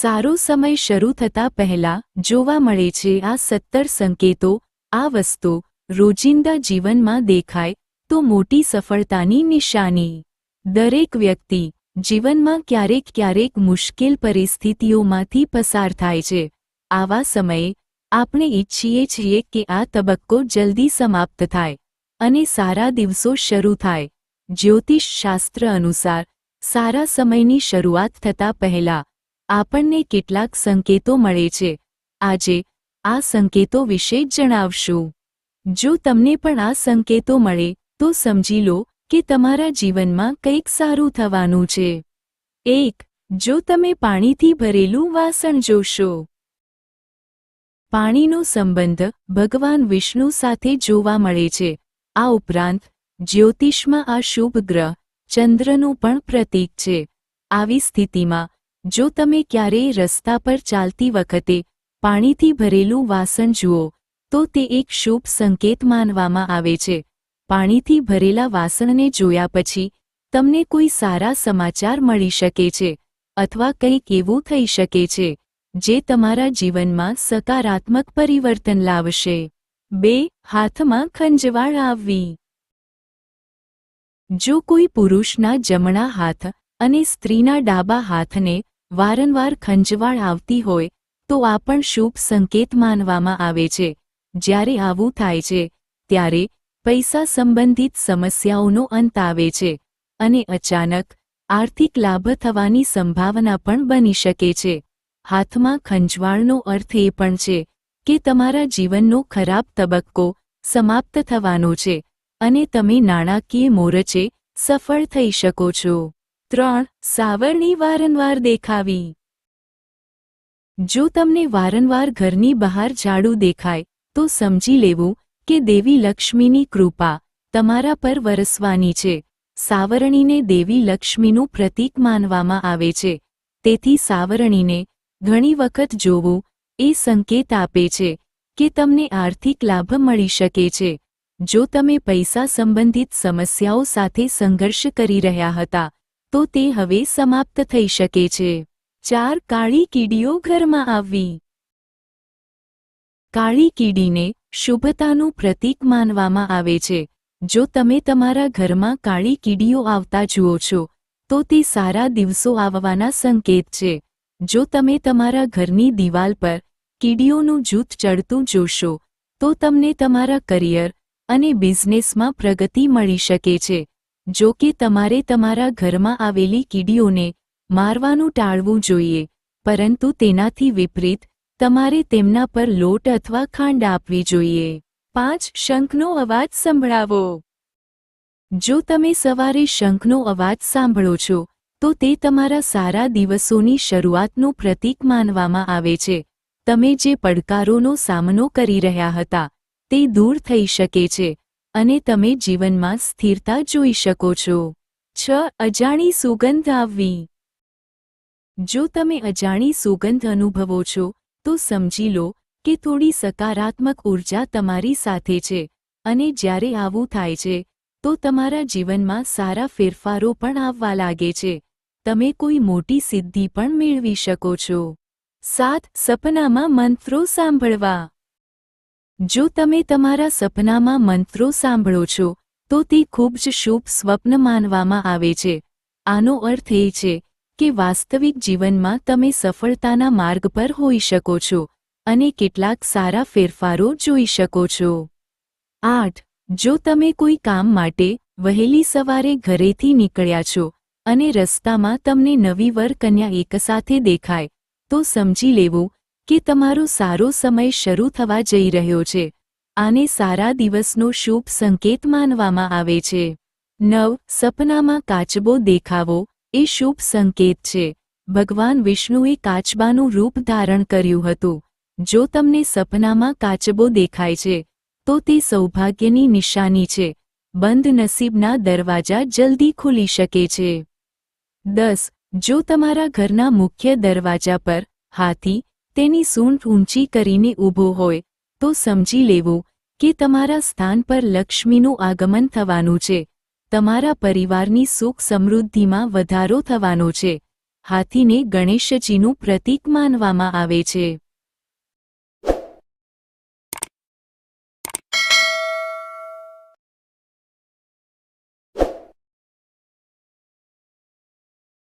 સારો સમય શરૂ થતા પહેલા જોવા મળે છે આ સત્તર સંકેતો, આ વસ્તુ રોજિંદા જીવનમાં દેખાય તો મોટી સફળતાની નિશાની. દરેક વ્યક્તિ જીવનમાં ક્યારેક ક્યારેક મુશ્કેલ પરિસ્થિતિઓમાંથી પસાર થાય છે. આવા સમયે આપણે ઈચ્છીએ છીએ કે આ તબક્કો જલ્દી સમાપ્ત થાય અને સારા દિવસો શરૂ થાય. જ્યોતિષ શાસ્ત્ર અનુસાર સારા સમયની શરૂઆત થતા પહેલા આપણને કેટલાક સંકેતો મળે છે. આજે આ સંકેતો વિશે જણાવશું. જો તમને પણ આ સંકેતો મળે, તો સમજી લો કે તમારા જીવનમાં કંઈક સારું થવાનું છે. એક, જો તમે પાણીથી ભરેલું વાસણ જોશો. પાણીનો સંબંધ ભગવાન વિષ્ણુ સાથે જોવા મળે છે. આ ઉપરાંત, જ્યોતિષમાં આ શુભ ગ્રહ ચંદ્રનું પણ પ્રતીક છે. આવી સ્થિતિમાં જો તમે ક્યારેય રસ્તા પર ચાલતી વખતે પાણીથી ભરેલું વાસણ જુઓ, તો તે એક શુભ સંકેત માનવામાં આવે છે. પાણીથી ભરેલા વાસણને જોયા પછી તમને કોઈ સારા સમાચાર મળી શકે છે અથવા કંઈક એવું થઈ શકે છે, જે તમારા જીવનમાં સકારાત્મક પરિવર્તન લાવશે. બે, હાથમાં ખંજવાળ આવવી. જો કોઈ પુરુષના જમણા હાથ અને સ્ત્રીના ડાબા હાથને વારંવાર ખંજવાળ આવતી હોય, તો આ પણ શુભ સંકેત માનવામાં આવે છે. જ્યારે આવું થાય છે, ત્યારે પૈસા સંબંધિત સમસ્યાઓનો અંત આવે છે અને અચાનક આર્થિક લાભ થવાની સંભાવના પણ બની શકે છે. હાથમાં ખંજવાળનો અર્થ એ પણ છે કે તમારા જીવનનો ખરાબ તબક્કો સમાપ્ત થવાનો છે અને તમે નાણાકીય મોરચે સફળ થઈ શકો છો. ત્રણ, સાવરણી વારંવાર દેખાવી. જો તમને વારંવાર ઘરની બહાર ઝાડુ દેખાય, તો સમજી લેવું કે દેવી લક્ષ્મીની કૃપા તમારા પર વરસવાની છે. સાવરણીને દેવી લક્ષ્મીનું પ્રતીક માનવામાં આવે છે. તેથી સાવરણીને ઘણી વખત જોવું એ સંકેત આપે છે કે તમને આર્થિક લાભ મળી શકે છે. જો તમે પૈસા સંબંધિત સમસ્યાઓ સાથે સંઘર્ષ કરી રહ્યા હતા તો તે હવે સમાપ્ત થઈ શકે છે. ચાર કાળી કીડીઓ ઘરમાં આવવી કાળી કીડીને શુભતાનું પ્રતીક માનવામાં આવે છે. જો તમે તમારા ઘરમાં કાળી કીડીઓ આવતા જુઓ છો, તો તે સારા દિવસો આવવાના સંકેત છે. જો તમે તમારા ઘરની દિવાલ પર કીડીઓનું જૂથ ચડતું જોશો, તો તમને તમારા કરિયર અને બિઝનેસમાં પ્રગતિ મળી શકે છે. જો કે તમારે તમારા ઘરમાં આવેલી કીડીઓને મારવાનું ટાળવું જોઈએ, પરંતુ તેનાથી વિપરીત, તમારે તેમના પર લોટ અથવા ખાંડ આપવી જોઈએ. પાંચ, શંખનો અવાજ સંભળાવો. જો તમે સવારે શંખનો અવાજ સાંભળો છો, તો તે તમારા સારા દિવસોની શરૂઆતનું પ્રતીક માનવામાં આવે છે. તમે જે પડકારોનો સામનો કરી રહ્યા હતા, તે દૂર થઈ શકે છે. અને તમે જીવનમાં સ્થિરતા જોઈ શકો છો. છ, અજાણી સુગંધ આવવી. જો તમે અજાણી સુગંધ અનુભવો છો, તો સમજી લો કે થોડી સકારાત્મક ઊર્જા તમારી સાથે છે અને જ્યારે આવું થાય છે, તો તમારા જીવનમાં સારા ફેરફારો પણ આવવા લાગે છે. તમે કોઈ મોટી સિદ્ધિ પણ મેળવી શકો છો. સાત, સપનામાં મંત્રો સાંભળવા. જો તમે તમારા સપનામાં મંત્રો સાંભળો છો, તો તે ખૂબ જ શુભ સ્વપ્ન માનવામાં આવે છે. આનો અર્થ એ છે કે વાસ્તવિક જીવનમાં તમે સફળતાના માર્ગ પર હોઈ શકો છો અને કેટલાક સારા ફેરફારો જોઈ શકો છો. આઠ. જો તમે કોઈ કામ માટે વહેલી સવારે ઘરેથી નીકળ્યા છો અને રસ્તામાં તમને નવી વર કન્યા એકસાથે દેખાય, તો સમજી લેવું કે તમારો સારો સમય શરૂ થવા જઈ રહ્યો છે. આને સારા દિવસનો શુભ સંકેત માનવામાં આવે છે. નવ, સપનામાં કાચબો દેખાવો, એ શુભ સંકેત છે. ભગવાન વિષ્ણુએ કાચબાનું રૂપ ધારણ કર્યું હતું. જો તમને સપનામાં કાચબો દેખાય છે, તો તે સૌભાગ્યની નિશાની છે. બંધ નસીબના દરવાજા જલ્દી ખુલી શકે છે. દસ, જો તમારા ઘરના મુખ્ય દરવાજા પર હાથી તેની સૂંઢ ઊંચી કરીને ઊભો હોય, તો સમજી લેવું કે તમારા સ્થાન પર લક્ષ્મીનું આગમન થવાનું છે. તમારા પરિવારની સુખ સમૃદ્ધિમાં વધારો થવાનો છે. હાથીને ગણેશજીનું પ્રતીક માનવામાં આવે છે.